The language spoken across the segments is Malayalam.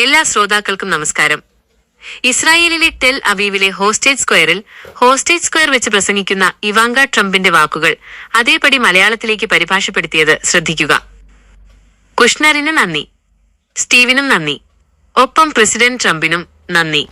എല്ലാ ശ്രോതാക്കൾക്കും നമസ്കാരം. ഇസ്രായേലിലെ ടെൽ അവീവിലെ ഹോസ്റ്റേജ് സ്ക്വയറിൽ ഹോസ്റ്റേജ് സ്ക്വയർ വെച്ച് പ്രസംഗിക്കുന്ന ഇവാങ്ക ട്രംപിന്റെ വാക്കുകൾ അതേപടി മലയാളത്തിലേക്ക് പരിഭാഷപ്പെടുത്തിയത് ശ്രദ്ധിക്കുക. കുഷ്ണറിന് നന്ദി. സ്റ്റീവിനും നന്ദി. ഒപ്പം പ്രസിഡന്റ് ട്രംപിനും നന്ദി.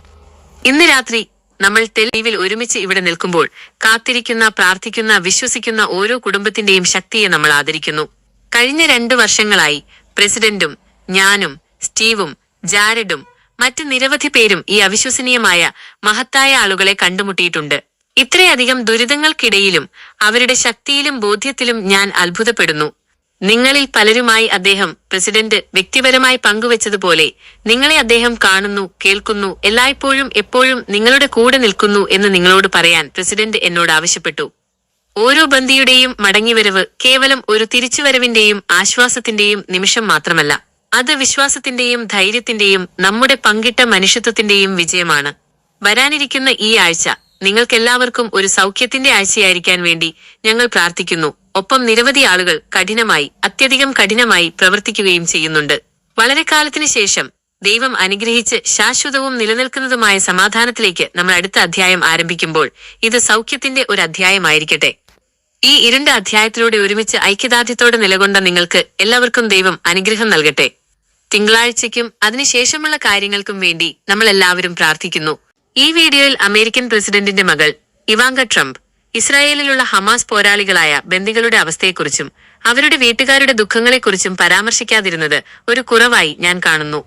ഇന്ന് രാത്രി നമ്മൾ തെലീവിൽ ഒരുമിച്ച് ഇവിടെ നിൽക്കുമ്പോൾ കാത്തിരിക്കുന്ന പ്രാർത്ഥിക്കുന്ന വിശ്വസിക്കുന്ന ഓരോ കുടുംബത്തിന്റെയും ശക്തിയെ നമ്മൾ ആദരിക്കുന്നു. കഴിഞ്ഞ രണ്ടു വർഷങ്ങളായി പ്രസിഡന്റും ഞാനും സ്റ്റീവും ജാരഡും മറ്റ് നിരവധി പേരും ഈ അവിശ്വസനീയമായ മഹത്തായ ആളുകളെ കണ്ടുമുട്ടിയിട്ടുണ്ട്. ഇത്രയധികം ദുരിതങ്ങൾക്കിടയിലും അവരുടെ ശക്തിയിലും ബോധ്യത്തിലും ഞാൻ അത്ഭുതപ്പെടുന്നു. നിങ്ങളിൽ പലരുമായി അദ്ദേഹം പ്രസിഡന്റ് വ്യക്തിപരമായി പങ്കുവച്ചതുപോലെ നിങ്ങളെ അദ്ദേഹം കാണുന്നു കേൾക്കുന്നു എല്ലായ്പ്പോഴും എപ്പോഴും നിങ്ങളുടെ കൂടെ നിൽക്കുന്നു എന്ന് നിങ്ങളോട് പറയാൻ പ്രസിഡന്റ് എന്നോട് ആവശ്യപ്പെട്ടു. ഓരോ ബന്ധിയുടെയും മടങ്ങിവരവ് കേവലം ഒരു തിരിച്ചുവരവിന്റെയും ആശ്വാസത്തിന്റെയും നിമിഷം മാത്രമല്ല. അത് വിശ്വാസത്തിന്റെയും ധൈര്യത്തിന്റെയും നമ്മുടെ പങ്കിട്ട മനുഷ്യത്വത്തിന്റെയും വിജയമാണ്. വരാനിരിക്കുന്ന ഈ ആഴ്ച നിങ്ങൾക്കെല്ലാവർക്കും ഒരു സൗഖ്യത്തിന്റെ ആഴ്ചയായിരിക്കാൻ വേണ്ടി ഞങ്ങൾ പ്രാർത്ഥിക്കുന്നു. ഒപ്പം നിരവധി ആളുകൾ കഠിനമായി അത്യധികം കഠിനമായി പ്രവർത്തിക്കുകയും ചെയ്യുന്നുണ്ട്. വളരെ കാലത്തിന് ശേഷം ദൈവം അനുഗ്രഹിച്ച് ശാശ്വതവും നിലനിൽക്കുന്നതുമായ സമാധാനത്തിലേക്ക് നമ്മൾ അടുത്ത അധ്യായം ആരംഭിക്കുമ്പോൾ ഇത് സൗഖ്യത്തിന്റെ ഒരു അധ്യായമായിരിക്കട്ടെ. ഈ ഇരുണ്ട അധ്യായത്തിലൂടെ ഒരുമിച്ച് ഐക്യദാർഢ്യത്തോടെ നിലകൊണ്ട നിങ്ങൾക്ക് എല്ലാവർക്കും ദൈവം അനുഗ്രഹം നൽകട്ടെ. തിങ്കളാഴ്ചയ്ക്കും അതിനുശേഷമുള്ള കാര്യങ്ങൾക്കും വേണ്ടി നമ്മൾ എല്ലാവരും പ്രാർത്ഥിക്കുന്നു. ഈ വീഡിയോയിൽ അമേരിക്കൻ പ്രസിഡന്റിന്റെ മകൾ ഇവാങ്ക ട്രംപ് ഇസ്രായേലിലുള്ള ഹമാസ് പോരാളികളായ ബന്ദികളുടെ അവസ്ഥയെക്കുറിച്ചും അവരുടെ വീട്ടുകാരുടെ ദുഃഖങ്ങളെക്കുറിച്ചും പരാമർശിക്കാതിരുന്നത് ഒരു കുറവായി ഞാൻ കാണുന്നു.